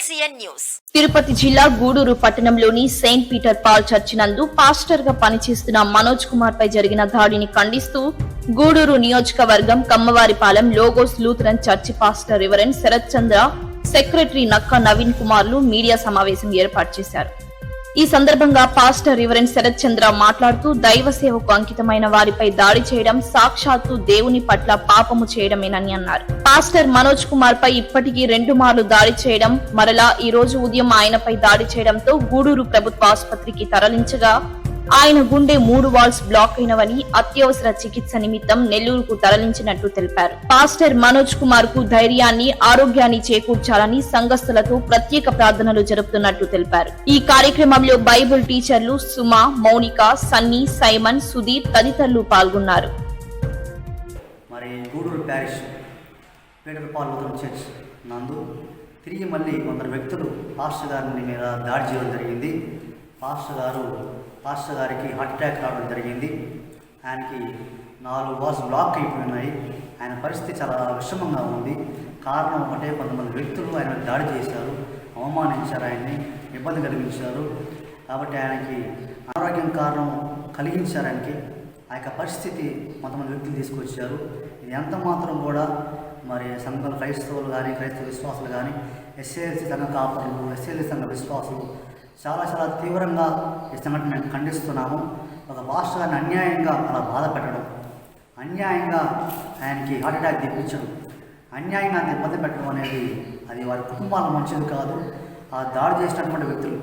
LCN news. Tirupati జిల్లా గూడూరు పట్టణంలోని Saint Peter Paul church నందు పాస్టర్గా పనిచేస్తున్న మనోజ్ కుమార్ పై జరిగిన దాడిని ఖండిస్తూ గూడూరు నియోజకవర్గం Kammavaripalem Logos Lutheran church pastor reverend Sarath Chandra secretary Nakka Naveen కుమార్లు media సమావేశం ఏర్పాటు చేశారు. ఈ సందర్భంగా పాస్టర్ రివరెండ్ శరత్ చంద్ర మాట్లాడుతూ దైవ సేవకు అంకితమైన వారిపై దాడి చేయడం సాక్షాత్తు దేవుని పట్ల పాపము చేయడమేనని అన్నారు. పాస్టర్ మనోజ్ కుమార్ పై ఇప్పటికీ రెండు మార్లు దాడి చేయడం మరలా ఈ రోజు ఉదయం ఆయనపై దాడి చేయడంతో గూడూరు ప్రభుత్వ ఆసుపత్రికి తరలించగా ఆయన గుండె మూడు వాల్స్ బ్లాక్ అయినవని అత్యవసర చికిత్స నిమిత్తం నెల్లూరుకు తరలించినట్టు తెలిపారు. పాస్టర్ మనోజ్ కుమార్కు ధైర్యాన్ని ఆరోగ్యాన్ని చేకూర్చాలని సంఘస్థులతో ప్రత్యేక ప్రార్థనలు జరుపుతున్నట్లు తెలిపారు. ఈ కార్యక్రమంలో బైబిల్ టీచర్లు సుమ మౌనిక సన్నీ సైమన్ సుధీర్ తదితరులు పాల్గొన్నారు. మరి గూడూరు ప్యారిష్ చర్చ్ నందు తిరిగి మళ్ళీ కొందరు వ్యక్తులు పాస్టర్ గారిని మీద దాడి చేయడం జరిగింది. పాస్టర్ గారు పాస్టర్ గారికి హార్ట్ అటాక్ రావడం జరిగింది. ఆయనకి నాలుగు బాస్ బ్లాక్ అయిపోయినాయి. ఆయన పరిస్థితి చాలా విషమంగా ఉంది. కారణం ఒకటే కొంతమంది వ్యక్తులు ఆయన దాడి చేశారు అవమానించారు ఆయన్ని ఇబ్బంది కలిగించారు. కాబట్టి ఆయనకి అనారోగ్యం కారణం కలిగించారు ఆయనకి. ఆ యొక్క పరిస్థితి కొంతమంది వ్యక్తులు తీసుకొచ్చారు. ఇది ఎంత మాత్రం కూడా మరి సంఘ క్రైస్తవులు కానీ క్రైస్తవ విశ్వాసులు కానీ ఎస్ఏఎల్సి సంఘ కాపులు ఎస్ఏఎల్సి సంఘ విశ్వాసులు చాలా చాలా తీవ్రంగా ఈ సంఘటన మేము ఖండిస్తున్నాము. ఒక మాస్టర్ని అన్యాయంగా అలా బాధ పెట్టడం అన్యాయంగా ఆయనకి హార్ట్ అటాక్ తెప్పించడం అన్యాయంగా ఆయన ఇబ్బంది పెట్టడం అనేది అది వారి కుటుంబాల మంచిది కాదు. ఆ దాడి చేసినటువంటి వ్యక్తులు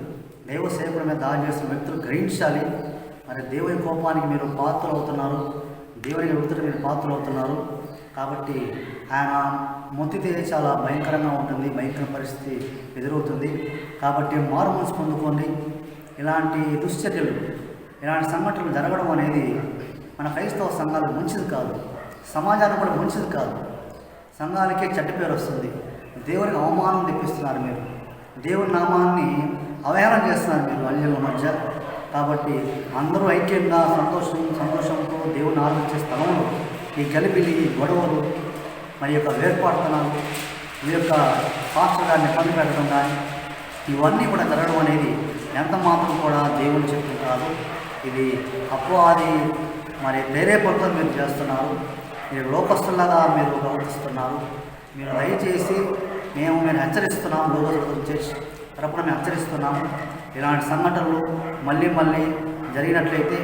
దైవ సేవకుల మీద దాడి చేసిన వ్యక్తులు గ్రహించాలి. మరి దేవుని కోపానికి మీరు పాత్రలు అవుతున్నారు దేవుని వృత్తులు మీరు పాత్రలు అవుతున్నారు కాబట్టి ఆయన మొత్తితే చాలా భయంకరంగా ఉంటుంది భయంకర పరిస్థితి ఎదురవుతుంది. కాబట్టి మారు మనసు పొందుకోండి. ఇలాంటి దుశ్చర్యలు ఇలాంటి సంఘటనలు జరగడం అనేది మన క్రైస్తవ సంఘాలు మంచిది కాదు. సమాజానికి కూడా మంచిది కాదు. సంఘానికే చెడ్డ పేరు వస్తుంది. దేవునికి అవమానం తెప్పిస్తున్నారు మీరు. దేవుని నామాన్ని అవహేళన చేస్తున్నారు మీరు అన్యుల మధ్య. కాబట్టి అందరూ ఐక్యంగా సంతోషం సంతోషంతో దేవుని ఆలోచించే స్థలంలో ఈ గలిపిలి ఈ గొడవలు మరి యొక్క వేర్పాటుతనాలు ఈ యొక్క పాస్టర్ గారిని పని పెట్టడం కానీ ఇవన్నీ కూడా జరగడం అనేది ఎంత మాత్రం కూడా దేవుని చెప్పి కాదు. ఇది అపవాది మరి ప్రేరేపణతో మీరు చేస్తున్నారు. మీరు లోకస్తులాగా మీరు ప్రవర్తిస్తున్నారు. మీరు దయచేసి మేము మేము హెచ్చరిస్తున్నాము. లోకస్తుల చేసి తరపున మేము హెచ్చరిస్తున్నాము. ఇలాంటి సంఘటనలు మళ్ళీ మళ్ళీ జరిగినట్లయితే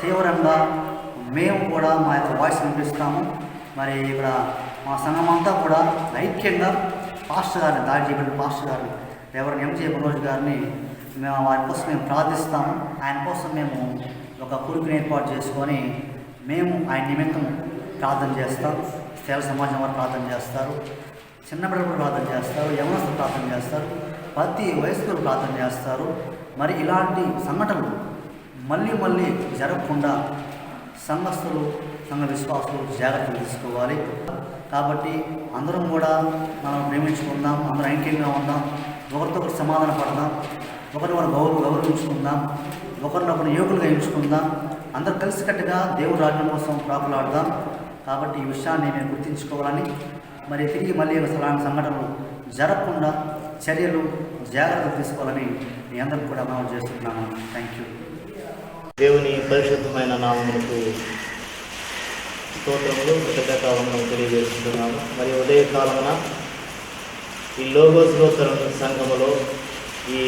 తీవ్రంగా మేము కూడా మా యొక్క వాయిస్ వినిపిస్తాము. మరి ఇక్కడ మా సంఘం అంతా కూడా ఐక్యంగా పాస్టర్ గారిని దాడి చేయబడిన పాస్టర్ గారిని ఎవరిని ఎంజే మనోజ్ గారిని మేము వారి కోసం మేము ప్రార్థిస్తాము. ఆయన కోసం మేము ఒక కూడికను ఏర్పాటు చేసుకొని మేము ఆయన నిమిత్తం ప్రార్థన చేస్తాం. సేవ సమాజం వారు ప్రార్థన చేస్తారు. చిన్నపిల్లలు కూడా ప్రార్థన చేస్తారు. యవనస్తులు ప్రార్థన చేస్తారు. ప్రతి వయస్కులు ప్రార్థన చేస్తారు. మరి ఇలాంటి సంఘటనలు మళ్ళీ మళ్ళీ జరగకుండా సంఘస్థులు సంఘ విశ్వాసులు జాగ్రత్తలు తీసుకోవాలి. కాబట్టి అందరం కూడా మనం ప్రేమించుకుందాం అందరం ఐక్యంగా ఉందాం. ఒకరితో ఒకరు సమాధాన పడదాం. ఒకరిని మనం గౌరవ గౌరవించుకుందాం. ఒకరినొకరు యువకులుగా ఎంచుకుందాం. అందరు కలిసికట్టుగా దేవుడు రాజ్యం కోసం ప్రాకులాడదాం. కాబట్టి ఈ విషయాన్ని మేము గుర్తించుకోవాలని మరి తిరిగి మళ్ళీ అలాంటి సంఘటనలు జరగకుండా చర్యలు జాగ్రత్తలు తీసుకోవాలని మీ అందరికి కూడా మనం చేస్తున్నాను. థ్యాంక్ యూ దేవుని పరిశుద్ధమైన నామములకు స్తోత్రములు కృతజ్ఞతావందనం తెలియజేస్తున్నాము మరి ఉదయకాలమున ఈ లోగోస్ లోతరం సంఘములో ఈ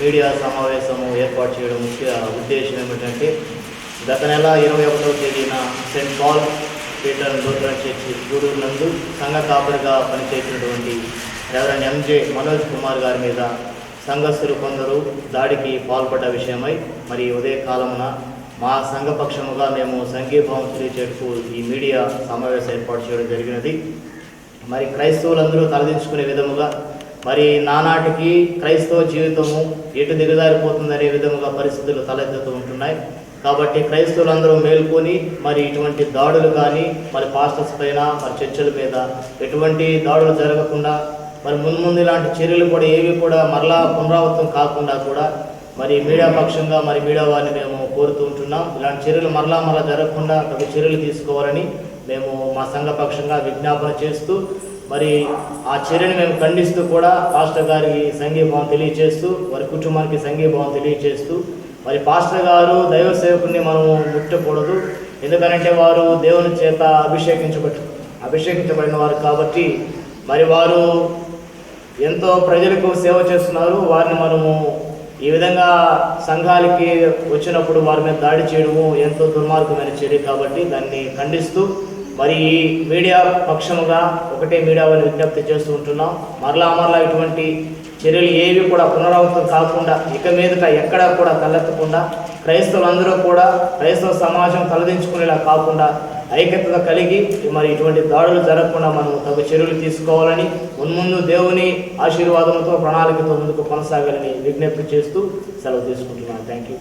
మీడియా సమావేశము ఏర్పాటు చేయడం ముఖ్య ఉద్దేశం ఏమిటంటే గత నెల ఇరవై ఒకటవ తేదీన Saint Paul Peter Lutheran church Gudur నందు సంఘ కాపరిగా పనిచేసినటువంటి రెవరెన్ ఎంజే మనోజ్ కుమార్ గారి మీద సంఘస్థులు కొందరు దాడికి పాల్పడ్డ విషయమై మరి ఉదయకాలమున మా సంఘపక్షముగా మేము సంఘీభావం తెలియచేటకు ఈ మీడియా సమావేశం ఏర్పాటు చేయడం జరిగినది. మరి క్రైస్తవులందరూ తలదించుకునే విధముగా మరి నానాటికి క్రైస్తవ జీవితము ఎటు దిగజారిపోతుందనే విధముగా పరిస్థితులు తలెత్తుతూ ఉంటున్నాయి. కాబట్టి క్రైస్తవులందరూ మేల్కొని మరి ఇటువంటి దాడులు కానీ మరి పాస్టర్స్ పైన మరి చర్చల మీద ఎటువంటి దాడులు జరగకుండా మరి మున్ముందు ఇలాంటి చర్యలు కూడా ఏవి కూడా మరలా పునరావృతం కాకుండా కూడా మరి మీడియా పక్షంగా మరి మీడియా వారిని మేము కోరుతూ ఉంటున్నాం. ఇలాంటి చర్యలు మరలా మరలా జరగకుండా తగు చర్యలు తీసుకోవాలని మేము మా సంఘ పక్షంగా విజ్ఞాపన చేస్తూ మరి ఆ చర్యను మేము ఖండిస్తూ కూడా పాస్టర్ గారికి సంఘీభావం తెలియజేస్తూ వారి కుటుంబానికి సంఘీభావం తెలియజేస్తూ మరి పాస్టర్ గారు దైవ సేవకుని మనము ముట్టకూడదు. ఎందుకంటే వారు దేవుని చేత అభిషేకించబడి అభిషేకించబడిన వారు కాబట్టి మరి వారు ఎంతో ప్రజలకు సేవ చేస్తున్నారు. వారిని మనము ఈ విధంగా సంఘాలకి వచ్చినప్పుడు వారి మీద దాడి చేయడము ఎంతో దుర్మార్గమైన చర్య కాబట్టి దాన్ని ఖండిస్తూ మరి ఈ మీడియా పక్షముగా ఒకటే మీడియా వారిని విజ్ఞప్తి చేస్తూ ఉంటున్నాం. మరలా మరలా ఇటువంటి చర్యలు ఏవి కూడా పునరావృతం కాకుండా ఇక మీదట ఎక్కడా కూడా తలెత్తకుండా క్రైస్తవులందరూ కూడా క్రైస్తవ సమాజం తలదించుకునేలా కాకుండా ఐక్యత కలిగి మరి ఇటువంటి దాడులు జరగకుండా మనం తగు చర్యలు తీసుకోవాలని మున్ముందు దేవుని ఆశీర్వాదంతో ప్రణాళికతో ముందుకు కొనసాగాలని విజ్ఞప్తి చేస్తూ సెలవు తీసుకుంటున్నాను. Thank you